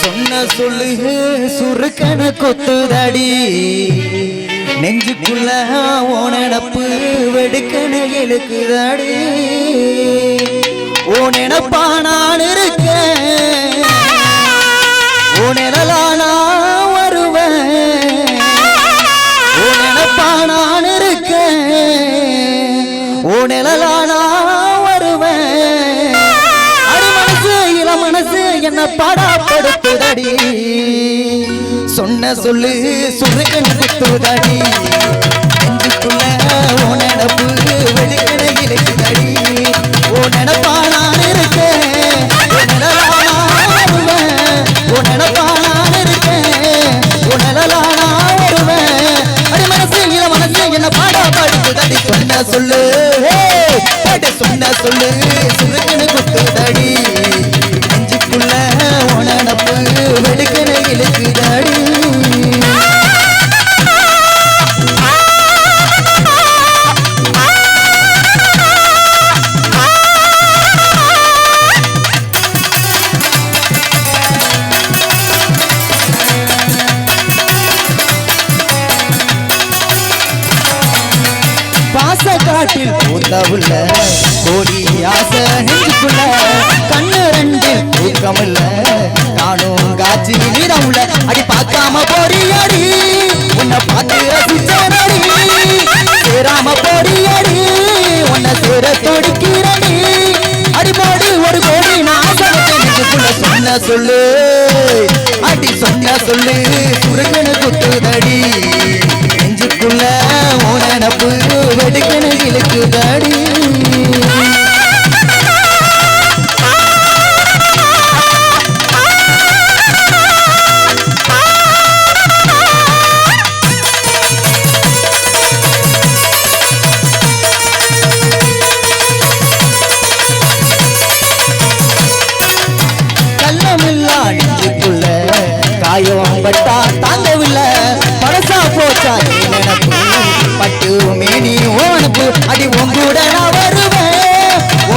சொன்ன சொல்லுகு சுருக்கன கொத்துதடி. நெஞ்சுக்குள்ள ஓனப்பு வெடுக்கன எழுக்குதடி ஓ நினப்பா நான் இருக்கேன். ஓ நிழலா நான் வருவேன். ஓ நினப்பா நான் இருக்கேன். ஓ நிழலா என்ன பாடாப்படுத்துதடி. சொன்ன சொல்லு சுருகன் குத்துதடி. நெஞ்சுக்குள்ள ஓ நினப்பு வெளுக்கன இழுக்குதடி ஓ நினப்பா நான் இருக்கேன் ஓ நிழலா வருவேன். ஓ நினப்பா நான் இருக்கேன் ஓ நிழலா வருவேன். அடி மனசு இள மனசு என்ன பாடாப்படுத்துதடி. சொன்ன சொல்லு சொன்ன சொல்லு சுருகன் காட்டில் உள்ள கோடி ஆசை நெஞ்சுக்குள்ள கண்ணு ரெண்டு தூக்கமில்ல நானும் காட்சி உள்ள அடி பார்க்காம போறியடி உன்னை பார்த்து ரசிச்சனடி. சேராம போறியடி உன்னை சேர துடிக்கிறடி அடிபாடு ஒரு கோடி நான் சொன்ன சொல்லு. அடி சொன்ன சொல்லு. சுருகன குத்துதடி. நெஞ்சுக்குள்ள உனப்பு வெடுக்கன இழுக்குதடி காயம் பட்டா தாங்கவில்லை. பழசா போச்சா நினைப்பு பட்டு நீ ஓனப்பு அடி உங்கூட நான் வருவேன். ஓ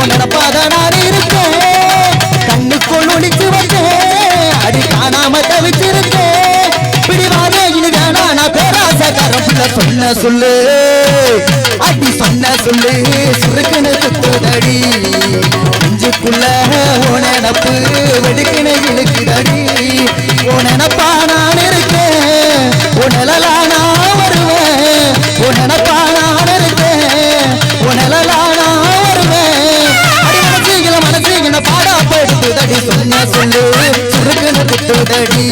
நான் இருப்பேன். கண்ணுக்குள் ஒழிச்சு வந்தேன் அடி காணாம தவிச்சிருக்கேன். பிடிவாத இது வேணா நான் பேராசக்காரன். புள்ள சொன்ன சொல்லு. அடி சொன்ன சொல்லு. சுருக்குன்னு குத்துதடி நெஞ்சுக்குள்ள உனப்பு வெடுக்கின இழுக்குதடி என்ன பாடா படுத்துதடி சொன்ன சொல்லு சுருக்குன்னு குத்துதடி